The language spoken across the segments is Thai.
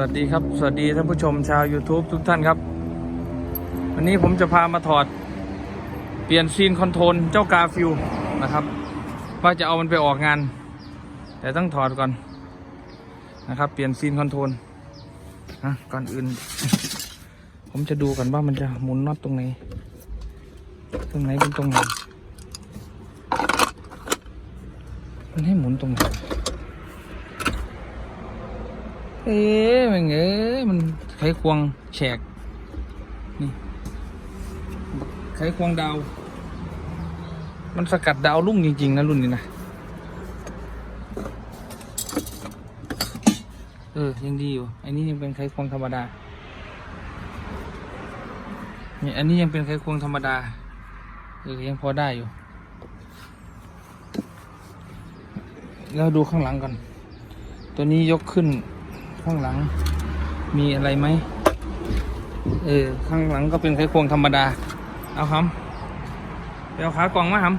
สวัสดีครับ สวัสดีท่านผู้ชมชาว YouTube ทุกท่านครับ วันนี้ผมจะพามาถอด เปลี่ยนซีนคอนโทรลเจ้ากาฟิลนะครับ ว่าจะเอามันไปออกงาน แต่ต้องถอดก่อนนะครับ เปลี่ยนซีนคอนโทรลนะก่อนอื่น ผมจะดูก่อนว่ามันจะหมุนน็อตตรงไหน ตรงไหนเป็นตรงไหน มันให้หมุนตรงไหน เอ๊ะมันเอ้ยมันไขควงแฉก นี่ไขควงดาว มันสกัดดาวรุ่งจริง ๆ นะ รุ่นนี้นะ เออ ยังดีอยู่ อันนี้ยังเป็นไขควงธรรมดาเนี่ยอันนี้ยังเป็นไขควงธรรมดา เออ ยังพอได้อยู่ แล้วดูข้างหลังก่อน ตัวนี้ยกขึ้น ข้างหลัง มีอะไรไหมเออข้างหลังก็เป็นไขควงธรรมดา เอาครับไปเอาขากล่องมาครับ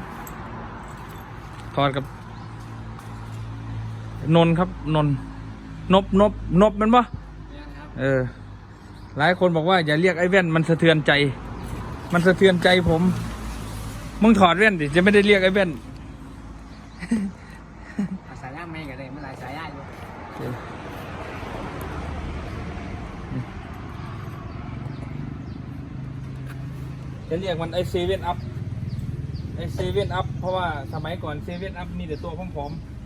ถอดกับ นนครับนนนบนบนบมันปะเออ หลายคนบอกว่าอย่าเรียกไอ้แว่นมันสะเทือนใจ มันสะเทือนใจผม มึงถอดแว่นดิจะไม่ได้เรียกไอ้แว่นสายยางไม่ก็ได้มันหลายสายยางอยู่ จะเรียกมันไอเซเว่นอัพไอเซเว่นอัพเพราะว่าสมัยก่อนเซเว่นอัพมีแต่ตัวผอมๆ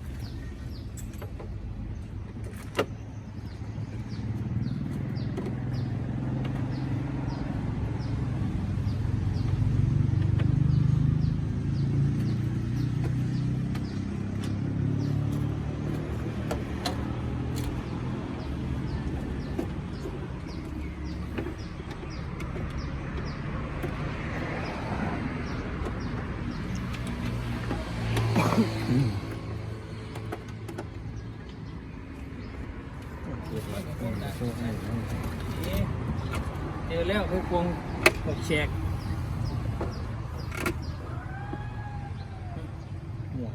เจอแล้วคือควง หกแฉกหมวก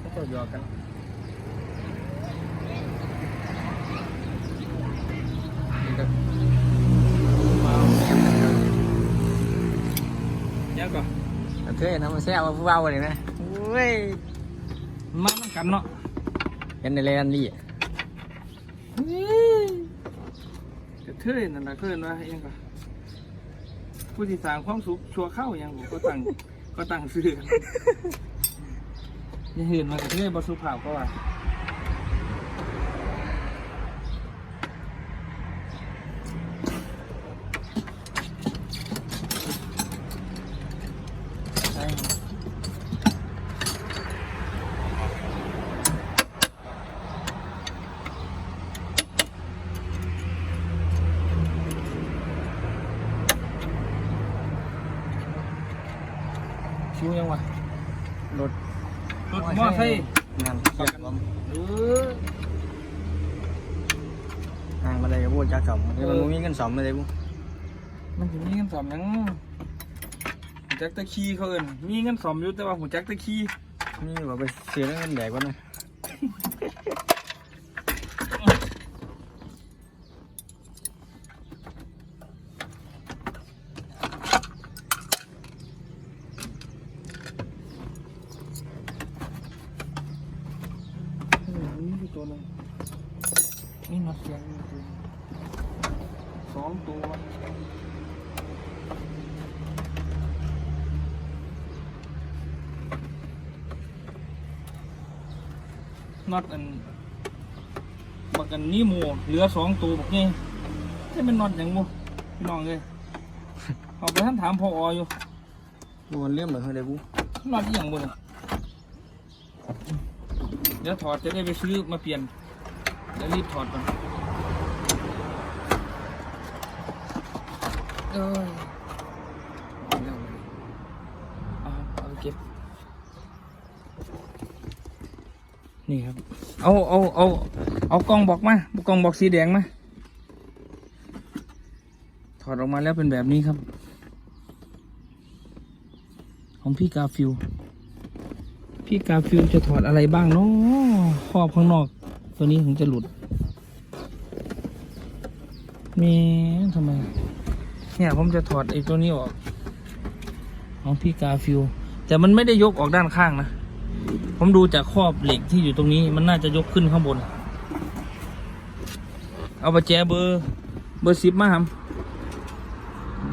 ก็ตัวหยอกกันนี่ก็มายังก่อนกระเทยนะมันแซ่บว่า ผู้เบาเลยนะเว้ยมาน้ำกันเนาะเห็นในเรนลี่กระเทยนั่นนะเกินว่าเองก็ผู้ที่สร้างความสุขชัวเข้าอย่างผมก็ตั้งก็ตั้งซื้อกันอยังเห็นมากระเทยบสุภาพก็ว่า ชิวยังวะรถรถมอไซค์งานเกียร์ผมเออห่างมาเลยกับพวกจ้าสมที่มันบ่มีเงินสมเลยพวกมันถึงมีเงินสอมยังหูจักตะคีเขาเอินมีเงินสอมอยู่แต่ว่าหูจักตะคีนี่ว่าไปเสียเงินแดกวะนะ อืมนี่คือตัวหนึงนี่น็อตเสียงนี่คือสองตัว น็อตอันบักอันนี้หมูเหลือสองตัวบักนี่จะเป็นน็อตอย่างมูพี่น้องเลยเอาไปท่านถามพอออยู่ดูมันเลี่ยมเหรอเฮ้ยเด็กกูน็อตอหย่างบุญเดี๋ยวถอดจะได้ไปซื้อมาเปลี่ยนเดี๋ยวรีบถอดก่อนเอ้ยเอาเอาไปเก็บ นี่ครับ เอาเอาเอาเอากล้องบอกมากล้องบอกสีแดงมาถอดออกมาแล้วเป็นแบบนี้ครับ ของพี่กาฟิลพี่กาฟิลจะถอดอะไรบ้างเนาะครอบข้างนอก ตัวนี้ถึงจะหลุด มีทำไม เนี่ยผมจะถอดไอ้ตัวนี้ออก ของพี่กาฟิว แต่มันไม่ได้ยกออกด้านข้างนะ ผมดูจากครอบเหล็กที่อยู่ตรงนี้มันน่าจะยกขึ้นข้างบน เอาประแจเบอร์เบอร์สิบมาครับ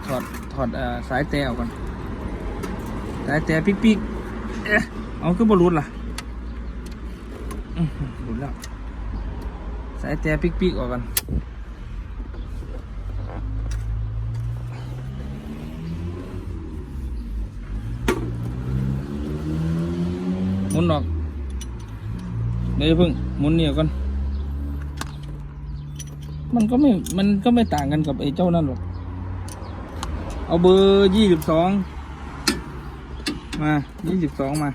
ถอดถอดอสายแต่ออกก่อน สายแต่ปิกปิกๆเอ๊ะเอาขึ้นบอลลูนล่ะอื้อหือหลุดแล้ว สายแต่ปิกปิกๆออกกัน มุนออกเดี๋ยวอย่าเพิ่งหมุนเนี่ยก่อนมันก็ไม่ มันก็ไม่ต่างกันกับไอ้เจ้านั่นหรอก เอาเบอร์ยี่สิบสองมายี่สิบสองมา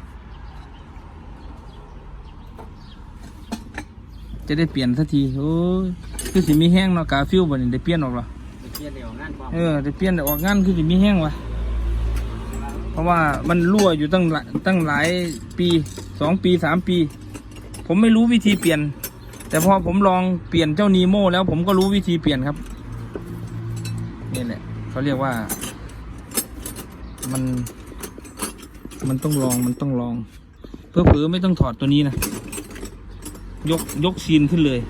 จะได้เปลี่ยนสักทีโอ้ยคือสิมีแห้งเนาะกาฟิวบ่นี่ได้เปลี่ยนออกหรอไปเที่ยวเดียวงานความเออได้เปลี่ยนได้ออกงานคือสิมีแห้งวะ เพราะว่ามันรั่วอยู่ตั้งหลายตั้งหลายปีสองปีสามปี ผมไม่รู้วิธีเปลี่ยน แต่พอผมลองเปลี่ยนเจ้านีโมแล้วผมก็รู้วิธีเปลี่ยนครับนี่แหละเขาเรียกว่า มัน มันต้องลองมันต้องลอง เพื่อเผลอไม่ต้องถอดตัวนี้นะยกยกซีนขึ้นเลย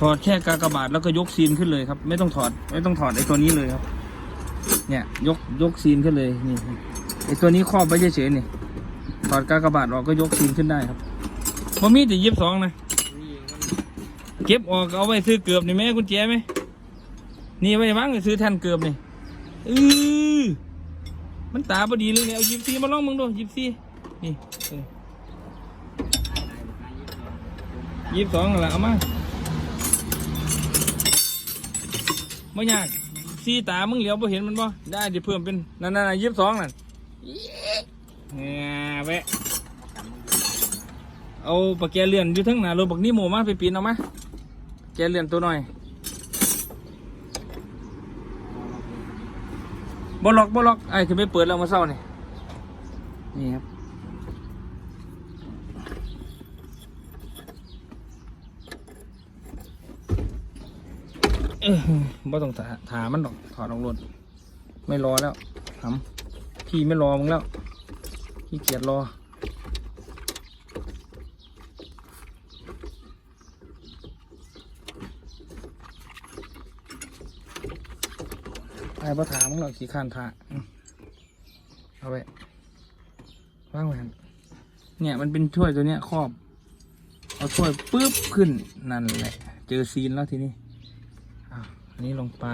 ถอดแค่กากบาทแล้วก็ยกซีนขึ้นเลยครับ ไม่ต้องถอด ไม่ต้องถอดไอ้ตัวนี้เลยครับ เนี่ยยกยกซีนขึ้นเลยนี่ไอตัวนี้ครอบไว้เฉยๆนี่ถอดกากบาทออกก็ยกซีนขึ้นได้ครับบ่มีแต่ยิบสองนะเก็บออกเอาไว้ซื้อเกือบนี่แม่กุญแจไหมนี่ไว้วางไว้ซื้อแทนเกือบนี่อือมันตาพอดีเลยเนี่ยเอายิบซีมาลองมึงดูยิบซีนี่ยิบสองนั่นแหละเอามาไม่ยาก ซีตา มึงเหลียวบ่เห็นมันบ่ได้เดี๋ยวเพิ่มเป็นนั่นๆๆยิบสองนั่นเนี่ยแวะเอาปากแกเลื่อนอยู่ทั้งหน้ารถบักนี่โมมาไปปีนเอามาแกเลื่อนตัวหน่อยบล็อกบล็อกไอ้คือไม่เปิดแล้วมาเศร้านี่นี่ครับ บ่ต้องถาถามันดอกถอดออกรถไม่รอแล้วทำพี่ไม่รอมึงแล้วพี่เกียจรอไอ้พ่อถามมึงหรอกขี่ข้านทาเอาไว้ว่างไว้หั่นเนี่ยมันเป็นถ้วยตัวเนี้ยครอบ เอาถ้วยปุ๊บขึ้นนั่นแหละ เจอซีนแล้วทีนี้ นนี้ลงไป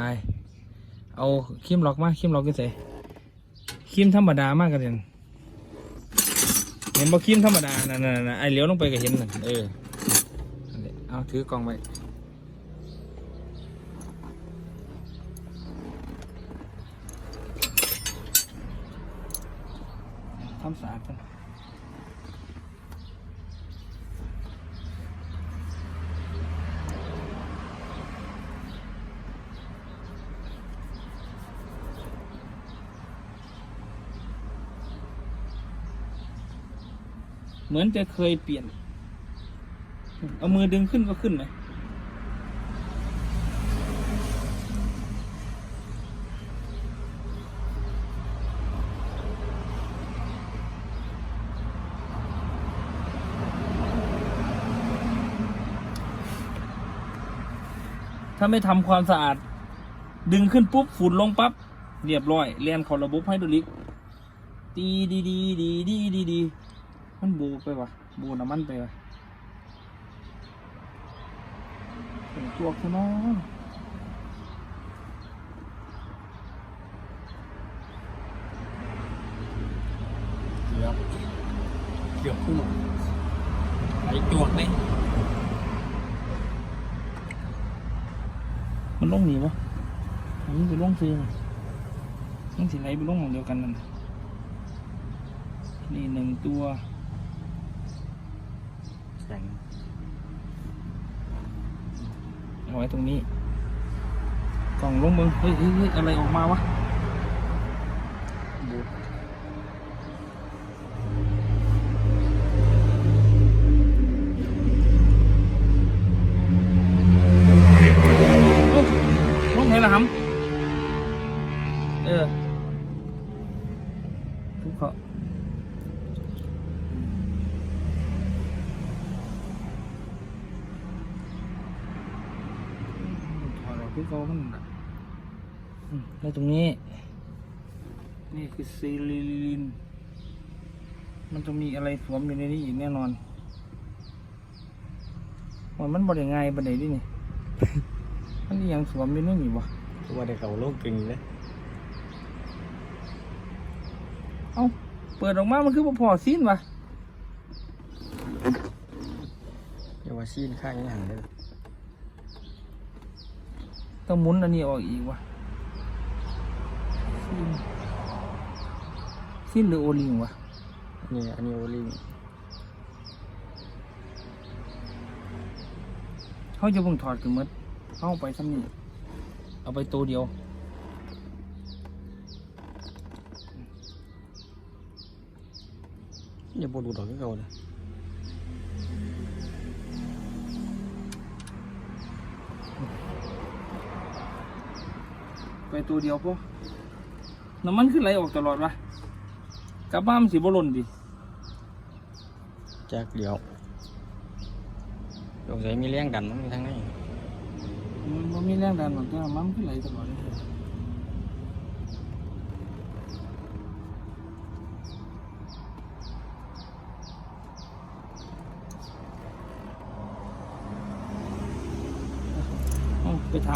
เอาครีมล็อกมาครีมล็อกกันใส่ครีมธรรมดามากกันเด่นเห็นบ่ครีมธรรมดานั่นนนไอเลี้ยวลงไปก็เห็นนั่นเออเอาถือกล่องไว้ทำสะอาดกัน เหมือนจะเคยเปลี่ยน เอามือดึงขึ้นก็ขึ้นไหมถ้าไม่ทำความสะอาด ดึงขึ้นปุ๊บฝุ่นลงปั๊บเรียบร้อยเรียนขาระบบไฮดรอลิกตีดีดีดีดีดีดี มันบูไปวะบูน้ำมันไปวะเป็นจวกซะเนาะเกือบเกือบขึ้นไอ้จวกเลยมันลงหนีปะมันไปลงซื้อมั้ยมันสิไหลไปลงหมองเดียวกันนั่นน่ะนี่หนึ่งตัว แสง เอา ไว้ตรงนี้ กล่องลงมึงเฮ้ยเฮ้ยเฮ้ยอะไรออกมาวะ เขามันน่ะแล้วตรงนี้ นี่คือซีลิลิน มันจะมีอะไรสวมอยู่ในนี้อีกแน่นอนว่ามันบริง่ายบันไดดินี่ มันยังสวมอยู่ในนี่วะว่าได้เขาโลกกึ่งเลยเอ้าเปิดออกมา มันคือบ่พอซีนวะอย่าว่าซีนข้างอย่างเลย ต้องหมุนอันนี้ออกอีกวะซีนซีนหรือโอลิงวะนี่อันนี้โอลิงเขาจะเพิ่งถอดขึ้นหมดเขาเอาไปซ้ำนี่เอาไปตัวเดียวอย่าปวดดูดอกให้เขาเลย ตัวเดียวพอน้ำมันขึ้นไหลออกตลอดวะกลับบ้านมันสิบ่หล่นดิจากเดียวสงสัยมีแรงดันมั้งในทางนี้มันบ่มีแรงดันหรอกแต่น้ำมันขึ้นไหลตลอดเลยเอาไปท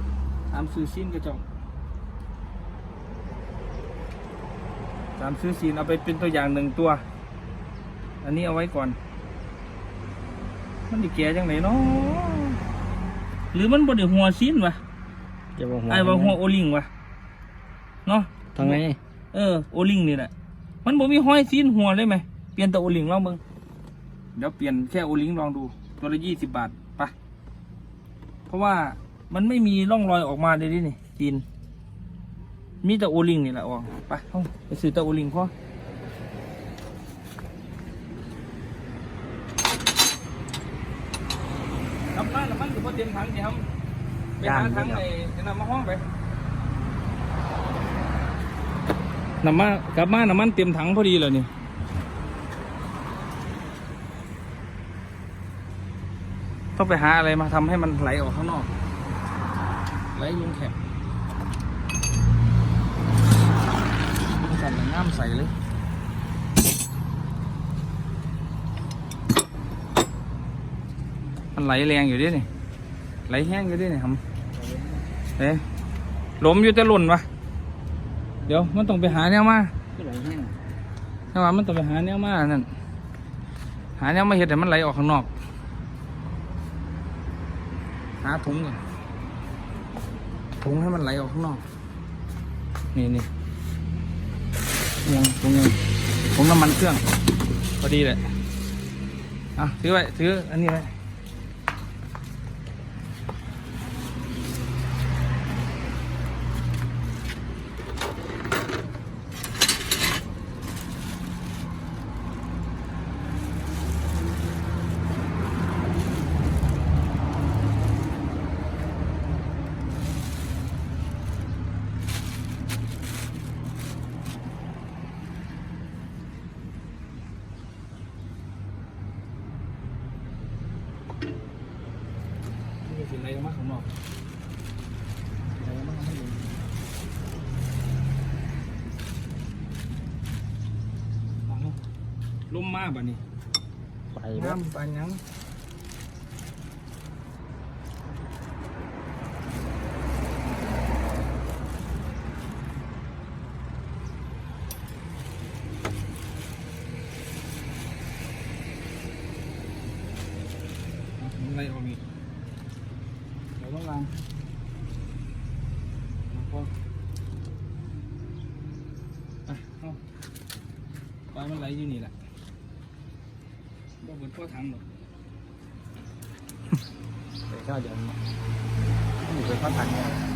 ำทำซื้อซีนกระจก ทำซื้อซีนเอาไปเป็นตัวอย่างหนึ่งตัว อันนี้เอาไว้ก่อน มันดีแก่จังไหนเนาะหรือมันบไดหัวซีนวะจะว่าหัวไอ้ว่าหัวโอลิงวะเนาะทางไหนเออโอลิงนี่แหละมันบ่มีห้อยซีนหัวเลยไหมเปลี่ยนแต่โอลิงลองมึงเดี๋ยวเปลี่ยนแค่โอลิงลองดูตัวละยี่สิบบาทไปเพราะว่ามันไม่มีร่องรอยออกมาเลยดินี่จีน มีแต่โอลิงนี่แหละออกไปเอาไปซื้อแต่โอลิงพอกลับบ้านกลับบ้านอยู่พอเต็มถังเดี๋ยวไปหาถังไอ้ไอ้น้ำมาห้องไปน้ำมันกลับมาน้ำมันเต็มถังพอดีเลยนี่ต้องไปหาอะไรมาทำให้มันไหลออกข้างนอกไหลลงแคบสั่นง่ามใส่เลยมันไหลแรงอยู่ดินี่ไหลแห้งอยู่ดินี่ครับเอ๊ะหลมอยู่แต่หล่นวะเดี๋ยวมันต้องไปหาแนวมาที่ไหนแห้งถ้าว่ามันต้องไปหาแนวมานั่นหาแนวมาเห็ดให้มันไหลออกข้างนอก หาถุงก่อนถุงให้มันไหลออกข้างนอก นี่นี่ ยังถุงยังถุงน้ำมันเครื่องพอดีเลยอะถือไว้ถืออันนี้ไว้ที่จะสิไหลออกมาข้างนอกไหลออกมาข้างนอกเอาล มมาบ่นี่ไปบ่น้ำปานหยังอะไรออกอีกเดี๋ยวต้องล้างเอาพอไปเอาปลามันไหลอยู่นี่แหละ บ่เหมือนพ่อทำหรอกไปเข้าเดี๋ยวมันอยู่ไปเข้าทางเนี่ย